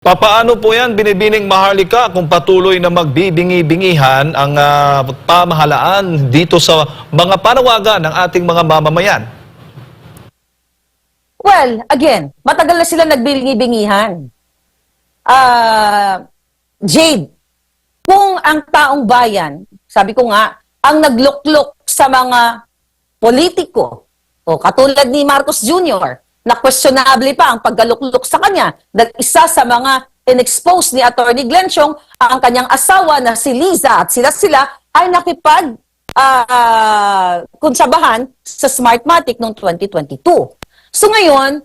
Papaano po yan, binibining Maharlika, kung patuloy na magbibingi-bingihan ang ah, pamahalaan dito sa mga panawagan ng ating mga mamamayan? Well, again, matagal na sila nagbingi-bingihan. Ah, Jade, kung ang taong bayan, sabi ko nga, ang nagluklok sa mga politiko, o katulad ni Marcos Jr., na questionable pa ang paggaluklok sa kanya, dahil isa sa mga in-expose ni Attorney Glenn Chong, ang kanyang asawa na si Liza at sila-sila ay nakipag ah, konsabahan sa Smartmatic noong 2022. So ngayon,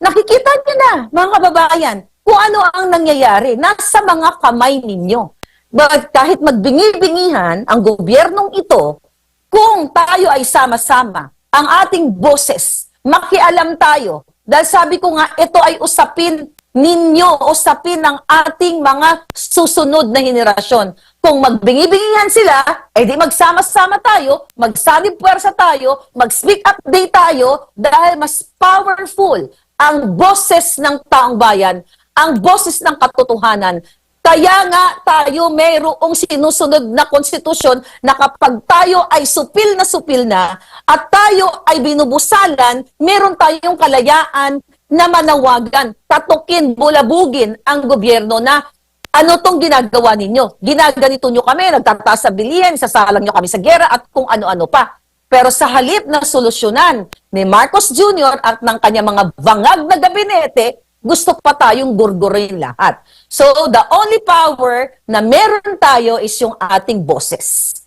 nakikita niyo na, mga kababayan, kung ano ang nangyayari. Nasa mga kamay ninyo. But kahit magbingi-bingihan ang gobyernong ito, kung tayo ay sama-sama, ang ating boses, makialam tayo. Dahil sabi ko nga, ito ay usapin ninyo, usapin ng ating mga susunod na henerasyon. Kung magbingi-bingihan sila, eh di magsama-sama tayo, magsanib puwersa tayo, mag-speak up day tayo, dahil mas powerful ang boses ng taong bayan, ang boses ng katotohanan, kaya nga tayo mayroong sinusunod na konstitusyon na kapag tayo ay supil na supil na at tayo ay binubusalan, meron tayong kalayaan na manawagan, tatukin, bulabugin ang gobyerno na ano tong ginagawa ninyo? Ginaganito nyo kami, nagtataas sa bilihin, sasalang nyo kami sa gera at kung ano-ano pa. Pero sa halip na solusyonan ni Marcos Jr. at ng kanya mga bangag na gabinete, gusto pa tayong gurgurin lahat. So, the only power na meron tayo is yung ating boses.